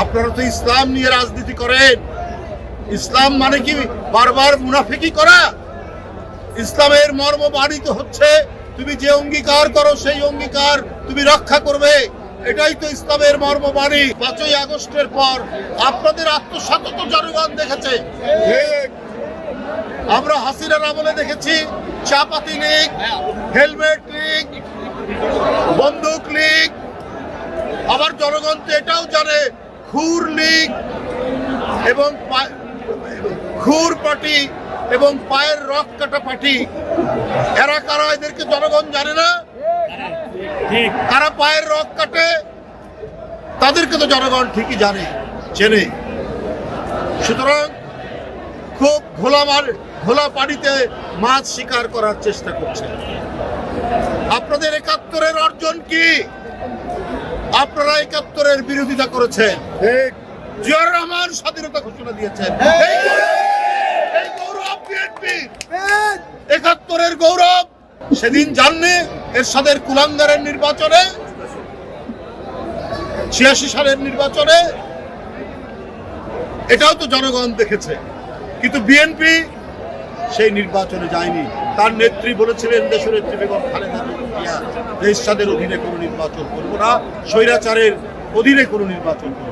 আপনারা তো ইসলাম নিয়ে রাজনীতি করেন। ইসলাম মানে কি বারবার মুনাফিকি করা? ইসলামের মর্ম বাণিত হচ্ছে, তুমি যে অঙ্গীকার করো, সেই অঙ্গীকার তুমি রক্ষা করবে। এটাই তো ইসলামের মর্ম বাণী। পাঁচই আগস্টের পর আপনাদের আত্মসতত জনগণ দেখেছে। আমরা হাসিনার আমলে দেখেছি, চাপাতি লীগ, হেলমেট লীগ, বন্দুক লীগ। আবার জনগণ তো এটাও জানে খুর লীগ এবং খুর পার্টি এবং পায়ের রক কাটা পার্টি এরা কারা? এদেরকে জনগণ জানে না? কারা পায়ের রক কাটে? তাদেরকে তো জনগণ ঠিকই জানে চেনে। সুতরাং খুব ঘোলা মার ঘোলা পানিতে মাছ শিকার করার চেষ্টা করছে। আপনাদের একাত্তরের অর্জন কি? আপনারা একাত্তরের বিরোধিতা করেছেন। জিয়াউর রহমান স্বাধীনতা ঘোষণা দিয়েছেন। একাত্তরের গৌরব সেদিন জানলে এরশাদের কুলাঙ্গারের নির্বাচনে ছিয়াশি সালের নির্বাচনে। এটাও তো জনগণ দেখেছে। কিন্তু বিএনপি সেই নির্বাচনে যায়নি। তার নেত্রী বলেছিলেন দেশনেত্রী বেগম খালেদা এরশাদের অধীনে কোনো নির্বাচন করব না স্বৈরাচারের অধীনে কোনো নির্বাচন করব।